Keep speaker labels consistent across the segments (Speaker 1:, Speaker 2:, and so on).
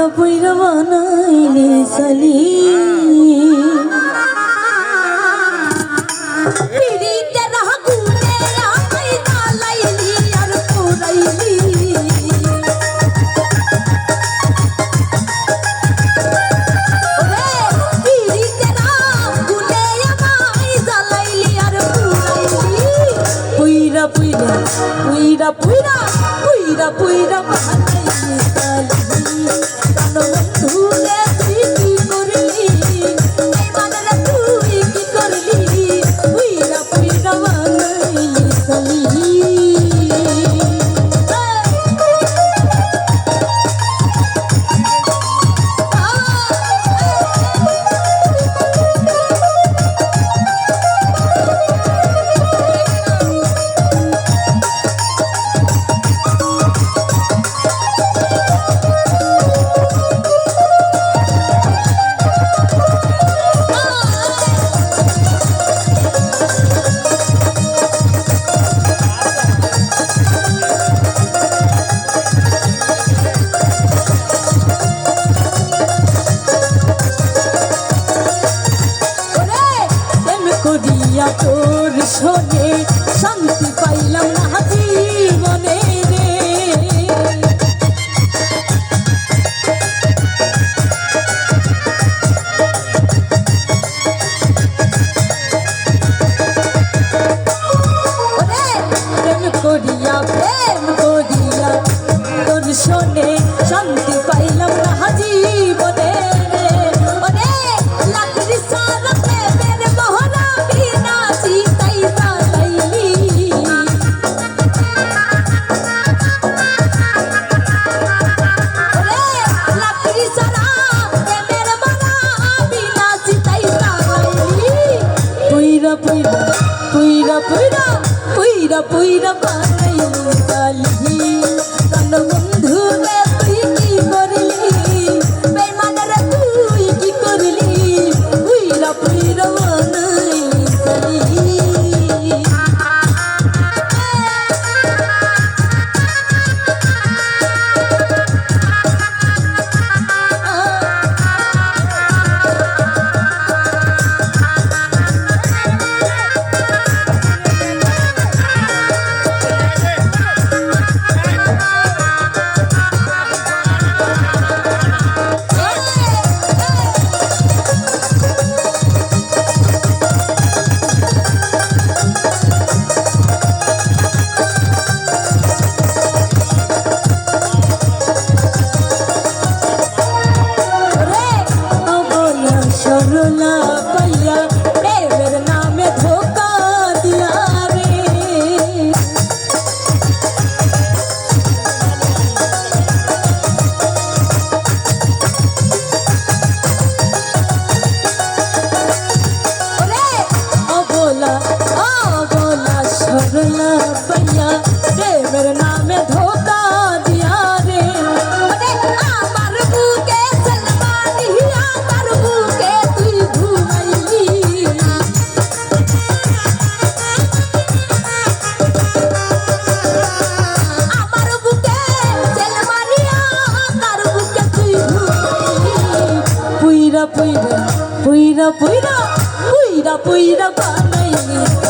Speaker 1: পুইরা পুইরা বানাইলে সালি। পিড়িতে রাহ গুনে আমায় দালাইলি আর পুরাইলি ওরে পিড়িতে রাহ গুনে আমায় দালাইলি আর পুরাইলি পুইরা পুইরা পুইরা পুইরা পুইরা পুইরা বানাইলি সালি। পুইরা পুইরা পুইরা পুইরা পুইরা পুইরা বানাইলি পুইরা পুইরা পুইরা পুইরা পুইরা বানাইলি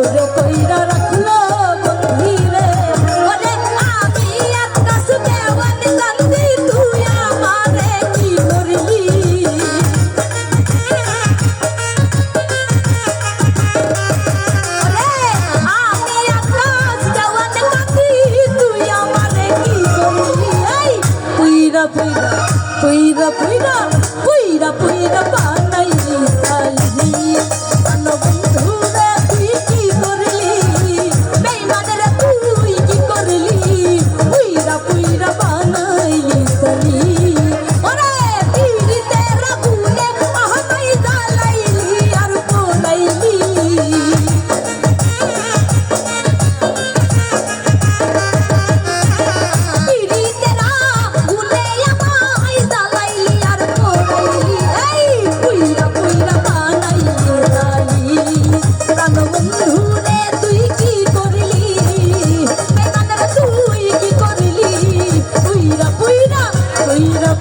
Speaker 1: পুইরা পুইরা